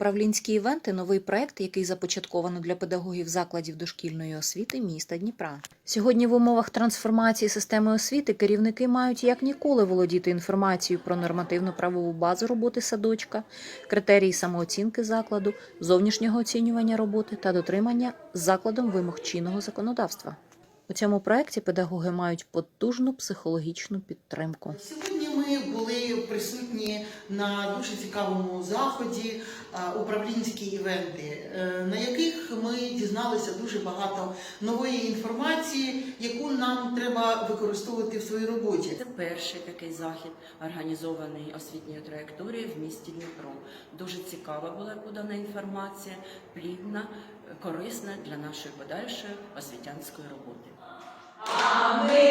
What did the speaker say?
Управлінські івенти новий проект, який започатковано для педагогів закладів дошкільної освіти міста Дніпра. Сьогодні в умовах трансформації системи освіти керівники мають як ніколи володіти інформацією про нормативну правову базу роботи садочка, критерії самооцінки закладу, зовнішнього оцінювання роботи та дотримання закладом вимог чинного законодавства. У цьому проекті педагоги мають потужну психологічну підтримку. Сьогодні ми були присутні на дуже цікавому заході управлінські івенти, е, на яких ми дізналися дуже багато нової інформації, яку нам треба використовувати в своїй роботі. Це перший такий захід, організований освітньою траєкторією в місті Дніпро. Дуже цікава була подана інформація, плідна, корисна для нашої подальшої освітянської роботи. Ми на